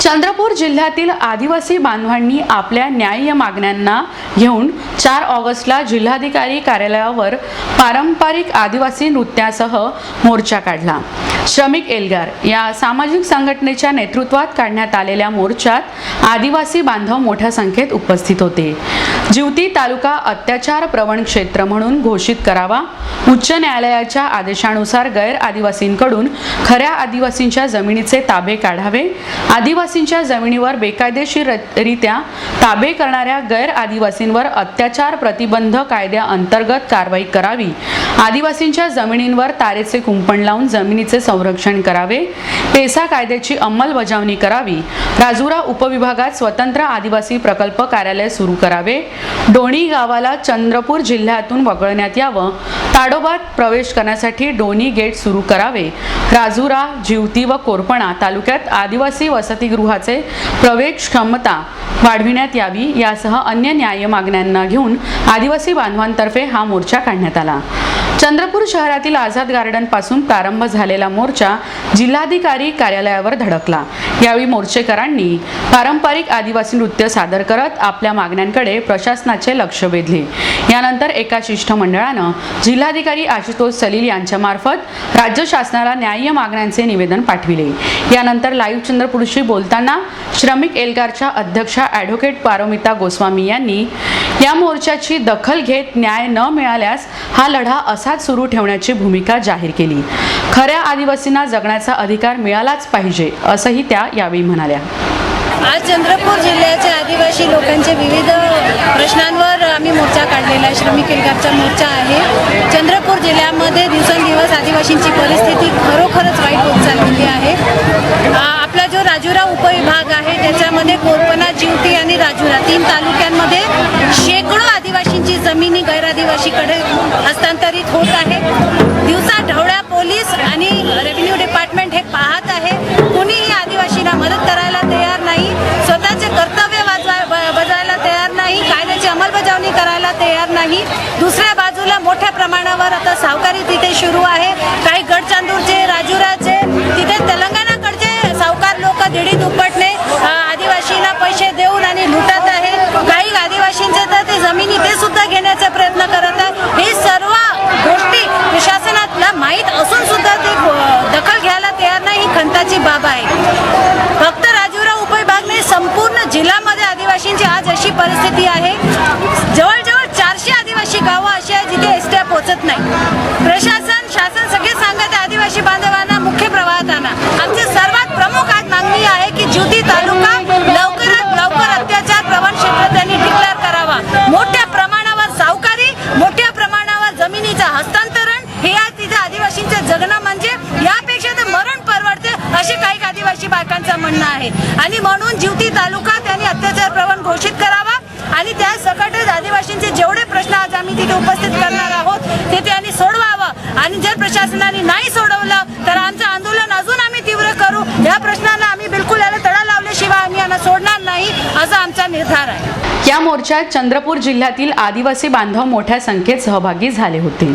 चंद्रपूर जिल्ह्यातील आदिवासी बांधवांनी आपल्या न्याय्य मागण्यांना घेऊन चार ऑगस्टला जिल्हाधिकारी कार्यालयावर पारंपरिक आदिवासी नृत्यासह मोर्चा काढला. श्रमिक एल्गार या सामाजिक संघटनेच्या नेतृत्वात काढण्यात आलेल्या मोर्चात आदिवासी बांधव मोठ्या संख्येत उपस्थित होते. जिवती तालुका अत्याचार प्रवण क्षेत्र म्हणून घोषित करावा. उच्च न्यायालयाच्या आदेशानुसार गैर आदिवासींकडून खऱ्या आदिवासींच्या जमिनीचे ताबे काढावे. आदिवासींच्या जमिनीवर बेकायदेशीररित्या ताबे करणाऱ्या गैर आदिवासींवर अत्याचार प्रतिबंध कायद्याअंतर्गत कारवाई करावी. आदिवासींच्या जमिनींवर तारेचे कुंपण लावून जमिनीचे संरक्षण करावे. पेसा कायद्याची अंमलबजावणी करावी. राजुरा उपविभागात स्वतंत्र आदिवासी प्रकल्प कार्यालय सुरू करावे. डोणी गावाला चंद्रपूर जिल्ह्यातून वगळण्यात यावं. ताडोबात प्रवेश करण्यासाठी डोणी गेट सुरू करावे. राजुरा जिवती व कोरपणा तालुक्यात आदिवासी वसतिगृहाचे प्रवेश क्षमता वाढविण्यात यावी यासह अन्य न्याय मागण्यांना घेऊन आदिवासी बांधवांतर्फे हा मोर्चा काढण्यात आला. चंद्रपूर शहरातील आझाद गार्डनपासून प्रारंभ झालेला मोर्चा जिल्हाधिकारी कार्यालयावर धडकला. यावेळी मोर्चेकरांनी पारंपरिक आदिवासी नृत्य सादर करत आपल्या मागण्यांकडे प्रशासनाचे लक्ष वेधले. यानंतर एका शिष्टमंडळानं जिल्हाधिकारी आशुतोष सलील यांच्यामार्फत राज्य शासनाला न्याय्य मागण्यांचे निवेदन पाठविले. यानंतर लाईव्ह चंद्रपूरशी बोलताना श्रमिक एल्गारच्या अध्यक्षा ॲडव्होकेट पारोमिता गोस्वामी यांनी या मोर्चाची दखल घेत न्याय न मिळाल्यास हा लढा असा असाच सुरू ठेवण्याची भूमिका जाहीर केली. खऱ्या आदिवासींना जगण्याचा अधिकार मिळालाच पाहिजे असंही त्या यावेळी म्हणाल्या. आज चंद्रपूर जिल्ह्याच्या आदिवासी लोकांचे विविध प्रश्नांवर आम्ही मोर्चा काढलेला आहे. श्रमिक एल्गारचा मोर्चा आहे. चंद्रपूर जिल्ह्यामध्ये दिवसेंदिवस आदिवासींची परिस्थिती खरोखरच वाईट होत चाललेली आहे. आपला जो राजुरा उपविभाग आहे त्याच्यामध्ये कोरपना जिवती आणि राजुरा तीन तालुक्यांमध्ये गैरआदिवासीकडे हस्तांतरित होत आहे. दिवसा ढवळ्या पोलीस आणि रेव्हेन्यू डिपार्टमेंट हे पाहत आहे. कुणीही आदिवासींना मदत करायला तयार नाही. स्वतःचे कर्तव्य वाजवा बजायला तयार नाही. कायद्याची अंमलबजावणी करायला तयार नाही. दुसऱ्या बाजूला मोठ्या प्रमाणावर आता सावकारी तिथे सुरू आहे. काही गडचांदूरचे राजूराज आदिवासींची आज अशी परिस्थिती आहे. जवळजवळ चारशे आदिवासी गावं अशी आहेत जिथे एसट्या पोहोचत नाही. प्रशासन शासन सगळे सांगत आदिवासी बांधवांना मुख्य प्रवाहात आणा आमची सर्वात प्रमुख आज मागणी आहे की ज्युती तालुका लवकरात लवकर अत्याचार प्रवण क्षेत्र त्यांनी डिक्लेअर करावा. मोठ्या प्रमाणावर सावकारी मोठ्या प्रमाणावर जमिनीचं हस्तांतरण हे आज तिथे आदिवासींचं जगणं म्हणजे यापेक्षा तर मरण परवडते असे काही आदिवासी बायकांचं म्हणणं आहे. आणि म्हणून ज्युती तालुका त्यांनी अत्याचार प्रवण घोषित करावा आणि त्या सकटच आदिवासींचे जेवढे प्रश्न आज आम्ही तिथे उपस्थित करणार आहोत ते त्यांनी सोडवावं. आणि जर प्रशासनाने नाही सोडवलं तर आमचं आंदोलन अजून आम्ही तीव्र करू. या प्रश्नांना आम्ही बिलकुल याला तडा लावल्याशिवाय आम्ही यांना सोडणार नाही असा आमचा निर्धार आहे. या मोर्चात चंद्रपूर जिल्ह्यातील आदिवासी बांधव मोठ्या संख्येत सहभागी झाले होते.